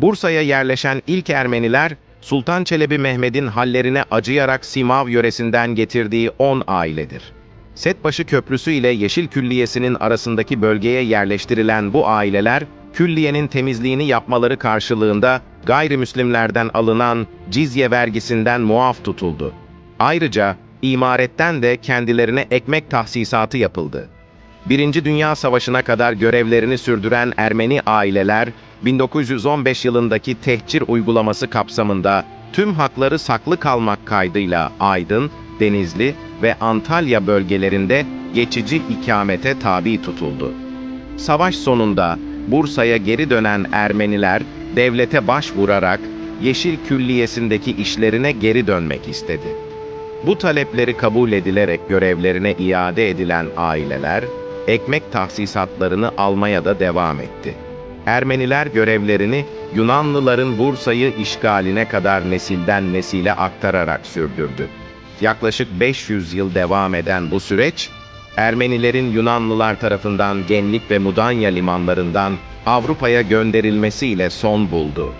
Bursa'ya yerleşen ilk Ermeniler, Sultan Çelebi Mehmet'in hallerine acıyarak Simav yöresinden getirdiği 10 ailedir. Setbaşı Köprüsü ile Yeşil Külliyesi'nin arasındaki bölgeye yerleştirilen bu aileler, külliyenin temizliğini yapmaları karşılığında gayrimüslimlerden alınan cizye vergisinden muaf tutuldu. Ayrıca imaretten de kendilerine ekmek tahsisatı yapıldı. Birinci Dünya Savaşı'na kadar görevlerini sürdüren Ermeni aileler, 1915 yılındaki tehcir uygulaması kapsamında tüm hakları saklı kalmak kaydıyla Aydın, Denizli ve Antalya bölgelerinde geçici ikamete tabi tutuldu. Savaş sonunda Bursa'ya geri dönen Ermeniler devlete başvurarak Yeşil Külliyesi'ndeki işlerine geri dönmek istedi. Bu talepleri kabul edilerek görevlerine iade edilen aileler, ekmek tahsisatlarını almaya da devam etti. Ermeniler görevlerini Yunanlıların Bursa'yı işgaline kadar nesilden nesile aktararak sürdürdü. Yaklaşık 500 yıl devam eden bu süreç, Ermenilerin Yunanlılar tarafından Genlik ve Mudanya limanlarından Avrupa'ya gönderilmesiyle son buldu.